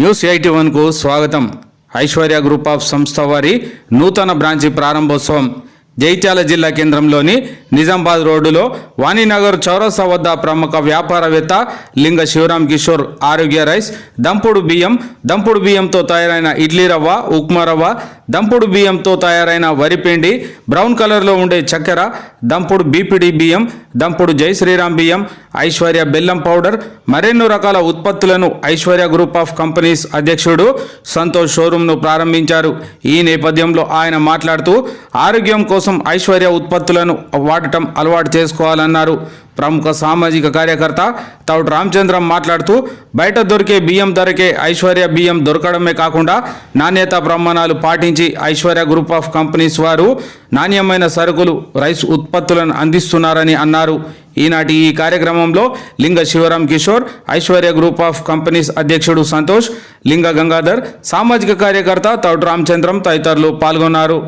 News eighty వన్కు స్వాగతం. Aishwarya group of సంస్థ వారి నూతన బ్రాంచి ప్రారంభోత్సవం. జైత్యాల జిల్లా కేంద్రంలోని నిజామాబాద్ రోడ్డులో వాణినగర్ చౌరస్తా వద్ద ప్రముఖ వ్యాపారవేత్త లింగ శివరాం కిషోర్ ఆరోగ్య రైస్ దంపుడు బియ్యం దంపుడు బియ్యంతో తయారైన ఇడ్లీ రవ్వ ఉప్మా రవ్వ దంపుడు బియ్యంతో తయారైన వరిపిండి బ్రౌన్ కలర్లో ఉండే చక్కెర దంపుడు బీపీడీ బియ్యం దంపుడు జై శ్రీరామ్ బియ్యం ఐశ్వర్య బెల్లం పౌడర్ మరెన్నో రకాల ఉత్పత్తులను ఐశ్వర్య గ్రూప్ ఆఫ్ కంపెనీస్ అధ్యక్షుడు సంతోష్ షోరూంను ప్రారంభించారు. ఈ నేపథ్యంలో ఆయన మాట్లాడుతూ ఆరోగ్యం కోసం ఐశ్వర్య ఉత్పత్తులను వాడటం అలవాటు చేసుకోవాలన్నారు. ప్రముఖ సామాజిక కార్యకర్త తౌడు రామచంద్రం మాట్లాడుతూ బయట దొరికే బియ్యం ధరకే ఐశ్వర్య బియ్యం దొరకడమే కాకుండా నాణ్యత ప్రమాణాలు పాటించి ఐశ్వర్య గ్రూప్ ఆఫ్ కంపెనీస్ వారు నాణ్యమైన సరుకులు రైస్ ఉత్పత్తులను అందిస్తున్నారని అన్నారు. ఈనాటి ఈ కార్యక్రమంలో Linga Shivaram Kishore Aishwarya group of companies అధ్యక్షుడు సంతోష్ లింగ గంగాధర్ సామాజిక కార్యకర్త తౌడు రామచంద్రం తదితరులు పాల్గొన్నారు.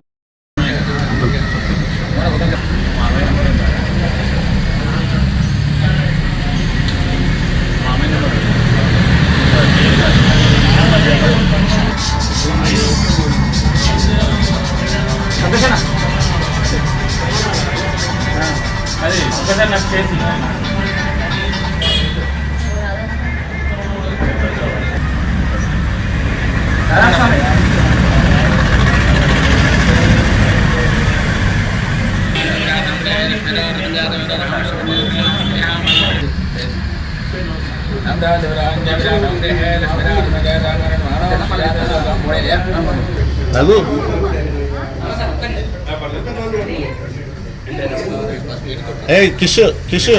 Lagu ఏ కిష్ కిష్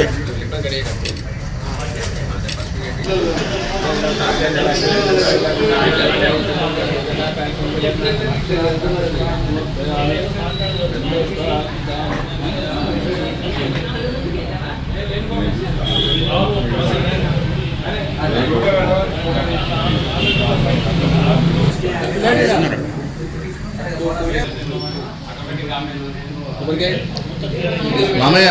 మామయ్య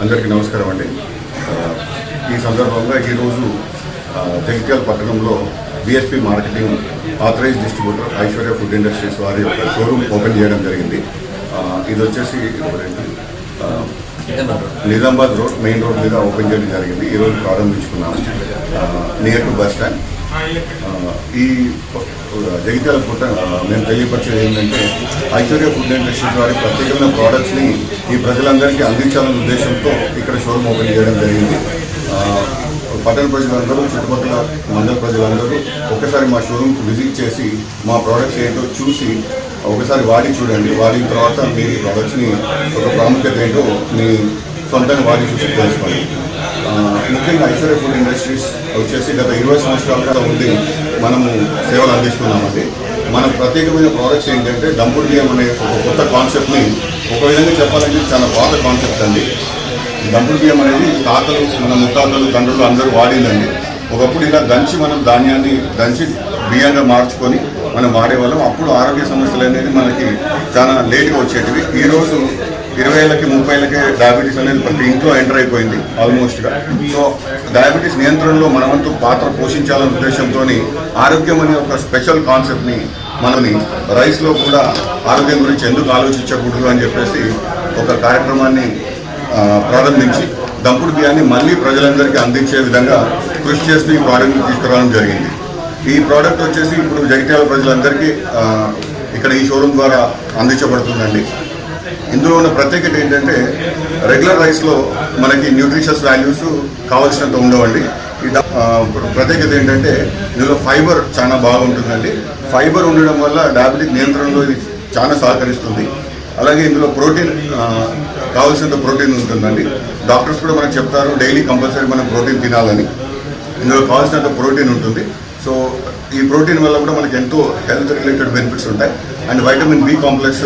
అందరికీ నమస్కారం అండి. ఈ సందర్భంగా ఈరోజు జగిత్యాల పట్టణంలో BSP marketing authorise distributor Aishwarya food industries వారి యొక్క షోరూమ్ ఓపెన్ చేయడం జరిగింది. ఇది వచ్చేసి నిజామాబాద్ రోడ్ మెయిన్ రోడ్ మీద ఓపెన్ చేయడం జరిగింది. ఈరోజు ప్రారంభించుకున్నాం. నియర్ టు బస్ స్టాండ్ ఈ జగిత్యాల పుట్ట మేము తెలియపరిచేది ఏంటంటే ఐశ్వర్య ఫుడ్ ఇండస్ట్రీస్ వారి ప్రత్యేకమైన ప్రోడక్ట్స్ని ఈ ప్రజలందరికీ అందించాలనే ఉద్దేశంతో ఇక్కడ షోరూమ్ ఓపెన్ చేయడం జరిగింది. పట్టణ ప్రజలందరూ చుట్టుపక్కల మండల ప్రజలందరూ ఒకసారి మా షోరూమ్కి విజిట్ చేసి మా ప్రోడక్ట్స్ ఏంటో చూసి ఒకసారి వాడి చూడండి. వాడిన తర్వాత మీ ప్రోడక్ట్స్ని ఒక ప్రాముఖ్యత ఏంటో మీ సొంతంగా వాడి చూసి తెలుసుకోండి. ముఖ్యంగా ఐశ్వర్య ఫుడ్ ఇండస్ట్రీస్ వచ్చేసి గత ఇరవై సంవత్సరాలుగా ఉండి మనము సేవలు అందిస్తున్నామండి మన ప్రత్యేకమైన ప్రోడక్ట్స్ ఏంటంటే దంపుడు బియ్యం అనే ఒక కొత్త కాన్సెప్ట్ని ఒక విధంగా చెప్పాలంటే చాలా పాత కాన్సెప్ట్ అండి. దంపుడు బియ్యం అనేది తాతలు మన ముత్తాతలు తండ్రులు అందరూ వాడిందండి ఒకప్పుడు ఇలా దంచి మనం ధాన్యాన్ని దంచి బియ్యంగా మార్చుకొని మనం వాడేవాళ్ళం. అప్పుడు ఆరోగ్య సమస్యలు అనేది మనకి చాలా లేట్గా వచ్చేటివి. ఈరోజు ఇరవై ఏళ్ళకి ముప్పై ఏళ్ళకి డయాబెటీస్ అనేది ప్రతి ఇంట్లో ఎంటర్ అయిపోయింది ఆల్మోస్ట్గా సో డయాబెటీస్ నియంత్రణలో మనమంతు పాత్ర పోషించాలనే ఉద్దేశంతో ఆరోగ్యం అనే ఒక స్పెషల్ కాన్సెప్ట్ని మనని రైస్లో కూడా ఆరోగ్యం గురించి ఎందుకు ఆలోచించకూడదు అని చెప్పేసి ఒక కార్యక్రమాన్ని ప్రారంభించి దంపుడు బియ్యాన్ని మళ్ళీ ప్రజలందరికీ అందించే విధంగా కృషి చేస్తూ ఈ ప్రోడక్ట్ని తీసుకురావడం జరిగింది. ఈ ప్రోడక్ట్ వచ్చేసి ఇప్పుడు జగిత్యాల ప్రజలందరికీ ఇక్కడ ఈ షోరూమ్ ద్వారా అందించబడుతుందండి. ఇందులో ఉన్న ప్రత్యేకత ఏంటంటే రెగ్యులర్ రైస్లో మనకి న్యూట్రిషియస్ వాల్యూస్ కావాల్సినంత ఉండవండి. ఈ ప్రత్యేకత ఏంటంటే ఇందులో ఫైబర్ చాలా బాగుంటుందండి. ఫైబర్ ఉండడం వల్ల డయాబెటిక్ నియంత్రణలో ఇది చాలా సహకరిస్తుంది. అలాగే ఇందులో ప్రోటీన్ కావాల్సినంత ప్రోటీన్ ఉంటుందండి. డాక్టర్స్ కూడా మనకు చెప్తారు డైలీ కంపల్సరీ మనం ప్రోటీన్ తినాలని. ఇందులో కావాల్సినంత ప్రోటీన్ ఉంటుంది. సో ఈ ప్రోటీన్ వల్ల కూడా మనకి ఎంతో హెల్త్ రిలేటెడ్ బెనిఫిట్స్ ఉంటాయి. అండ్ వైటమిన్ బి కాంప్లెక్స్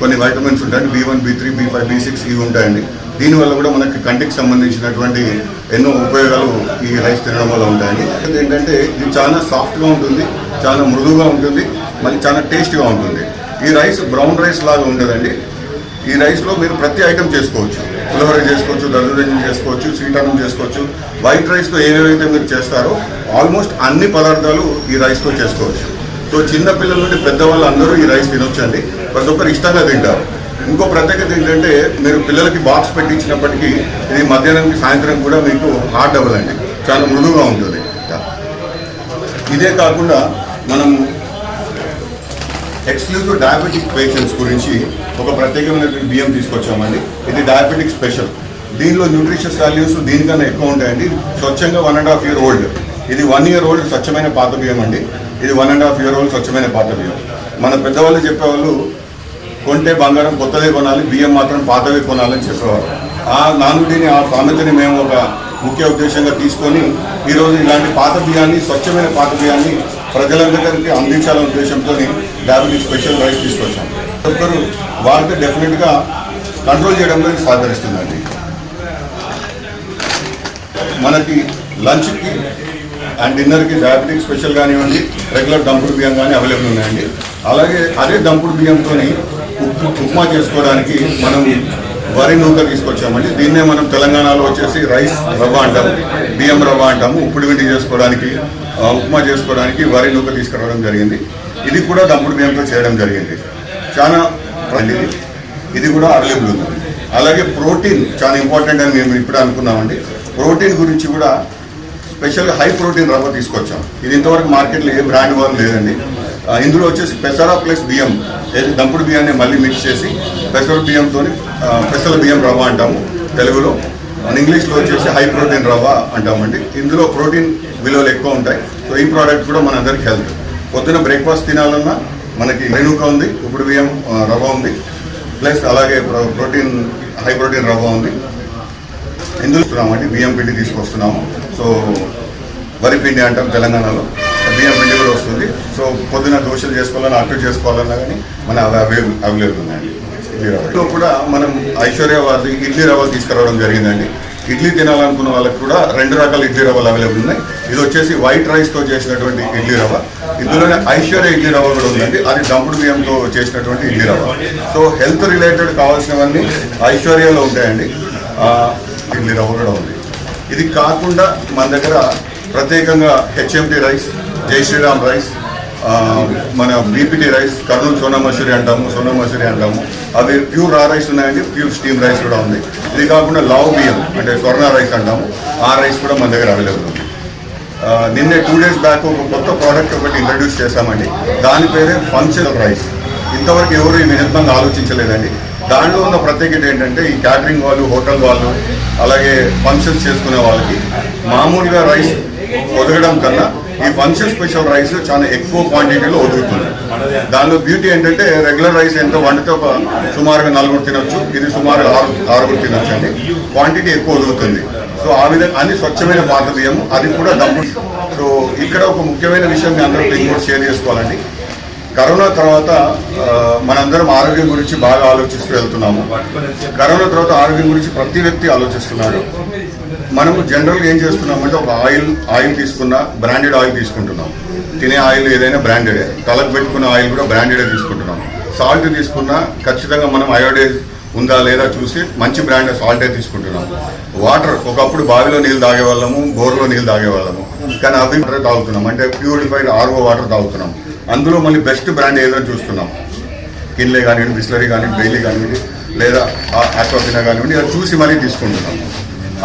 కొన్ని వైటమిన్స్ ఉంటాయి B one B three B five B six ఇవి ఉంటాయండి. దీనివల్ల కూడా మనకి కంటికి సంబంధించినటువంటి ఎన్నో ఉపయోగాలు ఈ రైస్ తినడం వల్ల ఉంటాయండి. ఏంటంటే ఇది చాలా సాఫ్ట్గా ఉంటుంది చాలా మృదువుగా ఉంటుంది మళ్ళీ చాలా టేస్ట్గా ఉంటుంది. ఈ రైస్ బ్రౌన్ రైస్ లాగా ఉండదండి ఈ రైస్లో మీరు ప్రతి ఐటెం చేసుకోవచ్చు. పులిహోర చేసుకోవచ్చు దర్దరంజన్ చేసుకోవచ్చు స్వీట్ అన్నం చేసుకోవచ్చు. వైట్ రైస్తో ఏవేవైతే మీరు చేస్తారో ఆల్మోస్ట్ అన్ని పదార్థాలు ఈ రైస్తో చేసుకోవచ్చు. సో చిన్నపిల్లల నుండి పెద్దవాళ్ళు అందరూ ఈ రైస్ తినొచ్చండి. ప్రతి ఒక్కరు ఇష్టంగా తింటారు. ఇంకో ప్రత్యేకత ఏంటంటే మీరు పిల్లలకి బాక్స్ పెట్టించినప్పటికీ ఇది మధ్యాహ్నానికి సాయంత్రం కూడా మీకు హార్డ్ అవ్వదండి. చాలా మృదువుగా ఉంటుంది. ఇదే కాకుండా మనం ఎక్స్క్లూజివ్ డయాబెటిక్ పేషెంట్స్ గురించి ఒక ప్రత్యేకమైన బియ్యం తీసుకొచ్చామండి. ఇది డయాబెటిక్ స్పెషల్ దీనిలో న్యూట్రిషియస్ వాల్యూస్ దీనికన్నా ఎక్కువ ఉంటాయండి. స్వచ్ఛంగా one and half year old ఇది వన్ ఇయర్ ఓల్డ్ స్వచ్ఛమైన పాత బియ్యం అండి. ఇది one and half year old స్వచ్ఛమైన పాత బియ్యం. మన పెద్దవాళ్ళు చెప్పేవాళ్ళు కొంటే బంగారం కొత్తదే కొనాలి బియ్యం మాత్రం పాతవే కొనాలని చెప్పేవారు. ఆ నానుడిని ఆ సామెతని మేము ఒక ముఖ్య ఉద్దేశంగా తీసుకొని ఈరోజు ఇలాంటి పాత బియ్యాన్ని స్వచ్ఛమైన పాత బియ్యాన్ని ప్రజలందరికీ అందించాలనే ఉద్దేశంతో డయాబెటిక్ స్పెషల్ రైస్ తీసుకొచ్చాం. ఒక్కరు వాళ్ళకి డెఫినెట్గా కంట్రోల్ చేయడంలో సహకరిస్తుందండి. మనకి లంచ్కి అండ్ డిన్నర్కి డయాబెటిక్ స్పెషల్ కానివ్వండి రెగ్యులర్ దంపుడు బియ్యం కానీ అవైలబుల్ ఉన్నాయండి. అలాగే అదే దంపుడు బియ్యంతో ఉప్మా చేసుకోవడానికి మనం వరి నూక తీసుకొచ్చామండి. దీన్నే మనం తెలంగాణలో వచ్చేసి రైస్ రవ్వ అంటాము బియ్యం రవ్వ అంటాము ఉప్పుడు విండి చేసుకోవడానికి ఉప్మా చేసుకోవడానికి వరి నూక తీసుకురావడం జరిగింది. ఇది కూడా దంపుడు బియ్యంతో చేయడం జరిగింది. చాలా ఇది ఇది కూడా అవైలబుల్ ఉంది. అలాగే ప్రోటీన్ చాలా ఇంపార్టెంట్ అని మేము ఇప్పుడు అనుకున్నామండి. ప్రోటీన్ గురించి కూడా స్పెషల్గా హై ప్రోటీన్ రవ్వ తీసుకొచ్చాం. ఇది ఇంతవరకు మార్కెట్లో ఏ బ్రాండ్ వాళ్ళు లేదండి. ఇందులో వచ్చేసి పెసరా ప్లస్ బియ్యం దంపుడు బియ్యాన్ని మళ్ళీ మిక్స్ చేసి పెసర బియ్యంతో పెసర బియ్యం రవ్వ అంటాము తెలుగులో. మన ఇంగ్లీష్లో వచ్చేసి హై ప్రోటీన్ రవ్వ అంటామండి. ఇందులో ప్రోటీన్ విలువలు ఎక్కువ ఉంటాయి. సో ఈ ప్రోడక్ట్ కూడా మనందరికి హెల్త్. పొద్దున బ్రేక్ఫాస్ట్ తినాలన్నా మనకి రేణుక ఉంది ఇప్పుడు బియ్యం రవ్వ ఉంది. ప్లస్ అలాగే ప్రోటీన్ హై ప్రోటీన్ రవ్వ ఉంది. ఎందుకు ఇస్తున్నామండి బియ్యం పిండి తీసుకొస్తున్నాము. సో వరి పిండి అంటాం తెలంగాణలో. బియ్యం పిండి కూడా వస్తుంది. సో పొద్దున దోశలు చేసుకోవాలన్నా అట్టు చేసుకోవాలన్నా కానీ మన అవైలబుల్ అవైలబుల్ ఉన్నాయండి ఇడ్లీ కూడా మనం ఐశ్వర్య వారి ఇడ్లీ రవ్వ తీసుకురావడం జరిగిందండి. ఇడ్లీ తినాలనుకున్న వాళ్ళకి కూడా రెండు రకాల ఇడ్లీ రవ్వలు అవైలబుల్ ఉన్నాయి. ఇది వచ్చేసి వైట్ రైస్తో చేసినటువంటి ఇడ్లీ రవ్వ. ఇందులోనే ఐశ్వర్య ఇడ్లీ రవ్వ కూడా ఉందండి. అది దంపుడు బియ్యంతో చేసినటువంటి ఇడ్లీ రవ్వ. సో హెల్త్ రిలేటెడ్ కావాల్సినవన్నీ ఐశ్వర్యలో ఉంటాయండి. ఇడ్లీ రవ్వ కూడా ఉంది. ఇది కాకుండా మన దగ్గర ప్రత్యేకంగా HMD rice Jai Shriram rice మన బీపీటీ రైస్ కర్నూలు సోనా మసూరి అంటాము సోనా మసూరి అంటాము. అవి ప్యూర్ రా రైస్ ఉన్నాయండి ప్యూర్ స్టీమ్ రైస్ కూడా ఉంది. ఇది కాకుండా లావ్ బియ్యం అంటే స్వర్ణ రైస్ అంటాము. ఆ రైస్ కూడా మన దగ్గర అవైలబుల్ ఉంది. నిన్నే టూ డేస్ బ్యాక్ ఒక కొత్త ప్రోడక్ట్ ఒకటి ఇంట్రడ్యూస్ చేశామండి. దాని పేరే ఫంక్షన్ రైస్ ఇంతవరకు ఎవరు ఈ వినూత్నంగా ఆలోచించలేదండి. దానిలో ఉన్న ప్రత్యేకత ఏంటంటే ఈ క్యాటరింగ్ వాళ్ళు హోటల్ వాళ్ళు అలాగే ఫంక్షన్స్ చేసుకునే వాళ్ళకి మామూలుగా రైస్ ఒదగడం కన్నా ఈ ఫంక్షన్ స్పెషల్ రైస్ చాలా ఎక్కువ క్వాంటిటీలో ఒదుగుతుంది. దానిలో బ్యూటీ ఏంటంటే రెగ్యులర్ రైస్ ఎంత వండితే ఒక సుమారుగా నలుగురు తినొచ్చు. ఇది సుమారు ఆరు ఆరుగురు తినొచ్చు అండి క్వాంటిటీ ఎక్కువ ఒదుగుతుంది. సో ఆ విధంగా అన్ని స్వచ్ఛమైన పాత బియ్యము అది కూడా దమ్ము. సో ఇక్కడ ఒక ముఖ్యమైన విషయం మీ అందరూ ఇంకోటి షేర్ చేసుకోవాలండి. కరోనా తర్వాత మనందరం ఆరోగ్యం గురించి బాగా ఆలోచిస్తూ వెళ్తున్నాము. కరోనా తర్వాత ఆరోగ్యం గురించి ప్రతి వ్యక్తి ఆలోచిస్తున్నాడు. మనము జనరల్గా ఏం చేస్తున్నామంటే ఒక ఆయిల్ ఆయిల్ తీసుకున్న బ్రాండెడ్ ఆయిల్ తీసుకుంటున్నాం. తినే ఆయిల్ ఏదైనా బ్రాండెడే. తలకు పెట్టుకున్న ఆయిల్ కూడా బ్రాండెడే తీసుకుంటున్నాం. సాల్ట్ తీసుకున్నా ఖచ్చితంగా మనం అయోడైజ్ ఉందా లేదా చూసి మంచి బ్రాండ్ సాల్టే తీసుకుంటున్నాం. వాటర్ ఒకప్పుడు బావిలో నీళ్ళు తాగేవాళ్ళము బోర్లో నీళ్ళు తాగేవాళ్ళము. కానీ అవి వాటర్ తాగుతున్నాం. అంటే ప్యూరిఫైడ్ ఆర్ఓ వాటర్ తాగుతున్నాం. అందులో మళ్ళీ బెస్ట్ బ్రాండ్ ఏదో చూస్తున్నాం. కిన్లే కానివ్వండి బిస్లరీ కానివ్వండి బెయిలీ కానివ్వండి లేదా ఆక్వాఫినా కానివ్వండి అది చూసి మరీ తీసుకుంటున్నాం.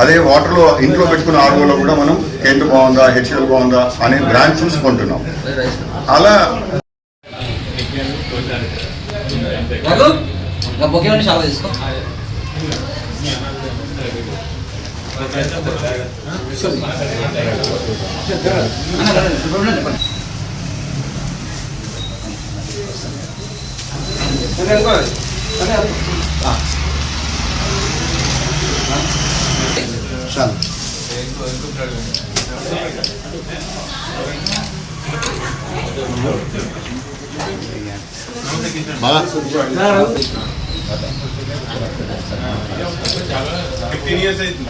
అదే వాటర్లో ఇంట్లో పెట్టుకున్న ఆర్ఓలో కూడా మనం కెంట్ బాగుందా హెచ్ఎల్ బాగుందా అనే బ్రాండ్ చూసుకుంటున్నాం అలా రఘు నా బొకే ఉండి షాప్ తీసుకో అన్న, రండి, ఇప్పుడు ఉండండి, చెప్పండి. బాగా ఫిఫ్టీన్ ఇయర్స్ అవుతుంది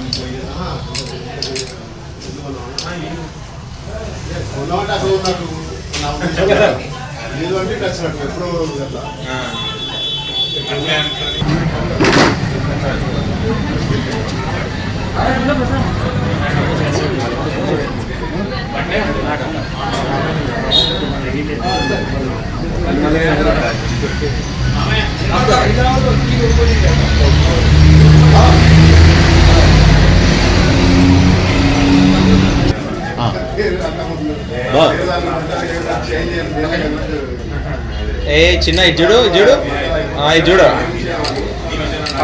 అట్లే అనుకోని ఏ చిన్న ఇది చూడు ఇది చూడు. ఆ,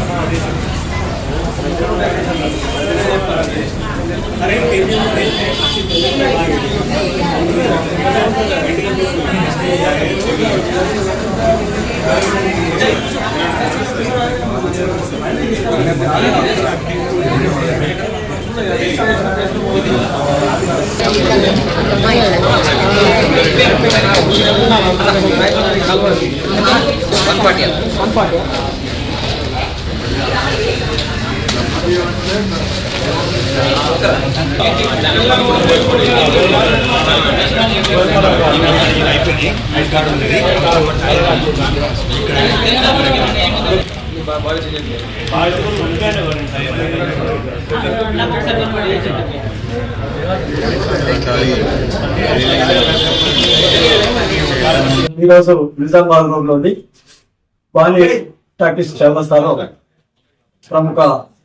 చూడు ఈరోజు నిజామాబాద్ రోడ్లోని బాలి టాకీస్ చర్మస్థానం ప్రముఖ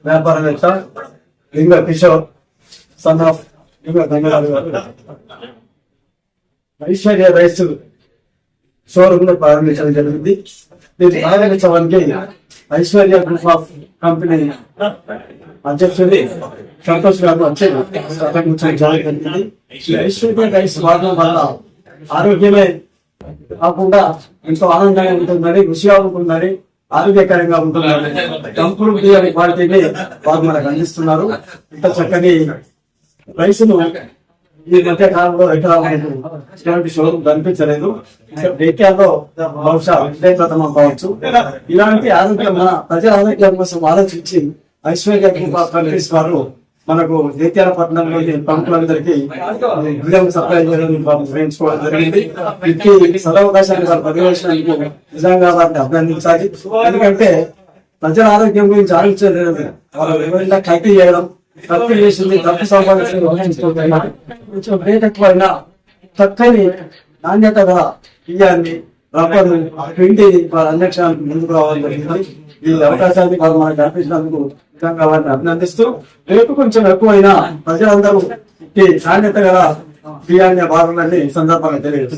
వ్యాపారవేత్త లింగ కిషోర్ సన్ ఆఫ్ లింగ గారు ఐశ్వర్య రైస్ షోరూమ్లో ప్రారంభించడం జరిగింది. దీన్ని ప్రారంభించడానికి ఐశ్వర్య గ్రూప్ ఆఫ్ కంపెనీ అధ్యక్షుడి సంతోష్ గారు వచ్చి చాలా జరిగింది. ఐశ్వర్య రైస్ వాడడం వల్ల ఆరోగ్యమే కాకుండా ఎంతో ఆనందంగా ఉంటుందని రుచిగా ఉంటుందని ఆరోగ్యకరంగా ఉంటుందని కంపుడు బియ్యం పార్టీని వారు మనకు అందిస్తున్నారు. ఇంత చక్కని రైసును ఈ మధ్య కాలంలో ఎక్కడ ఇలాంటి షోరూమ్ కనిపించలేదు. డేక్యాలో బహుశా ఇదే కావచ్చు. ఇలాంటి ఆరోగ్యం మన ప్రజల ఆరోగ్యం కోసం ఆలోచించి ఐశ్వర్య కంపెనీస్ వారు మనకు జైత్యాల పట్టణంలోని పంపులందరికీ బియ్యం సప్లై చేయడం జరిగింది. ఇది సదవకాశాన్ని వారు పర్యవేక్షణకు నిజంగా వారిని అభినందించాలి. ఎందుకంటే ప్రజల ఆరోగ్యం గురించి ఆలోచించలేదు. వాళ్ళు ఎవరైనా కల్తీ చేయడం తప్పు చేసింది తప్పు సంపాదించింది కొంచెం రేట్ ఎక్కువైనా చక్కని నాణ్యత గల బియ్యాన్ని రబ్బరు పిండి వారి అన్వేషణకు ముందుకు రావడం జరిగింది. ఈ అవకాశాన్ని వారు మనకు కల్పించినందుకు నిజంగా వారిని అభినందిస్తూ రేపు కొంచెం ఎక్కువైనా ప్రజలందరూ ఈ నాణ్యత గల బియ్యాన్ని వారాలని సందర్భంగా తెలియజేస్తారు